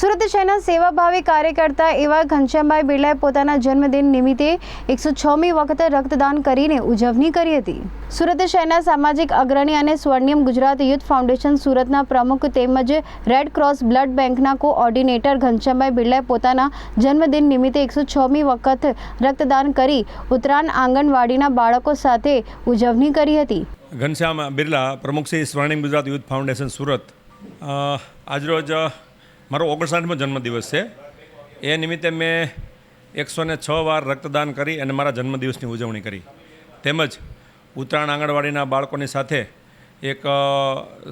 સુરત શહેરના સેવાભાવી કાર્યકર્તા એવા ઘનશ્યામભાઈ બિરલાએ પોતાના જન્મદિન નિમિત્તે એકસો છમી વખત રક્તદાન કરીને ઉજવણી કરી હતી. સુરત શહેરના સામાજિક અગ્રણી અને સ્વર્ણિમ ગુજરાત યુથ ફાઉન્ડેશન સુરતના પ્રમુખ તેમજ રેડ ક્રોસ બ્લડ બેંકના કોઓર્ડિનેટર ઘનશ્યામભાઈ બિરલાએ પોતાના જન્મદિન નિમિત્તે એકસો છમી વખત રક્તદાન કરી ઉત્તરાયણ આંગણવાડીના બાળકો સાથે ઉજવણી કરી હતી. ઘનશ્યામ બિરલા, પ્રમુખ શ્રી સ્વર્ણિમ ગુજરાત યુથ ફાઉન્ડેશન સુરત. આજરોજ મારો ઓગણસાઠમો જન્મદિવસ છે. એ નિમિત્તે મેં એકસો ને છ વાર રક્તદાન કરી અને મારા જન્મદિવસની ઉજવણી કરી. તેમજ ઉત્તરાયણ આંગણવાડીના બાળકોની સાથે એક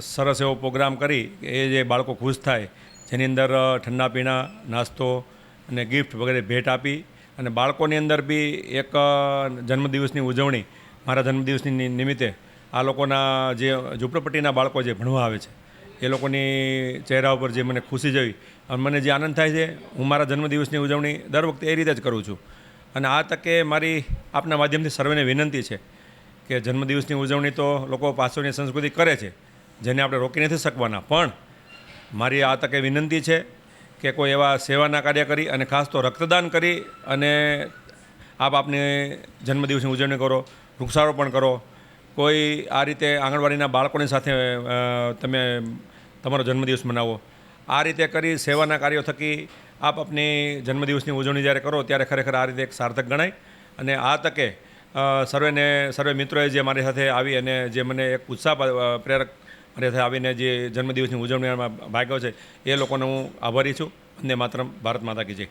સરસ એવો પ્રોગ્રામ કરી. એ જે બાળકો ખુશ થાય, જેની અંદર ઠંડા પીણા, નાસ્તો અને ગિફ્ટ વગેરે ભેટ આપી અને બાળકોની અંદર બી એક જન્મદિવસની ઉજવણી મારા જન્મદિવસની નિમિત્તે આ લોકોના જે ઝૂંપડપટ્ટીના બાળકો જે ભણવા આવે છે એ લોકોની ચહેરા ઉપર જે મને ખુશી જોઈ અને મને જે આનંદ થાય છે, હું મારા જન્મદિવસની ઉજવણી દર વખતે એ રીતે જ કરું છું. અને આ તકે મારી આપના માધ્યમથી સર્વેને વિનંતી છે કે જન્મદિવસની ઉજવણી તો લોકો પાછળની સંસ્કૃતિ કરે છે, જેને આપણે રોકી નથી શકવાના. પણ મારી આ તકે વિનંતી છે કે કોઈ એવા સેવાના કાર્ય કરી અને ખાસ તો રક્તદાન કરી અને આપ આપની જન્મદિવસની ઉજવણી કરો, વૃક્ષારોપણ કરો કોઈ આ રીતે આંગણવાડીના બાળકોની સાથે તમે તમારો જન્મદિવસ મનાવો. આ રીતે કરી સેવાના કાર્યો થકી આપ આપની જન્મદિવસની ઉજવણી જ્યારે કરો ત્યારે ખરેખર આ રીતે એક સાર્થક ગણાય. અને આ તકે સર્વેને, સર્વે મિત્રોએ જે મારી સાથે આવી અને જે મને એક ઉત્સાહ પ્રેરક મારી સાથે આવીને જે જન્મદિવસની ઉજવણીમાં ભાગ્યો છે, એ લોકોનો હું આભારી છું. અને માત્ર ભારત માતા કી જય.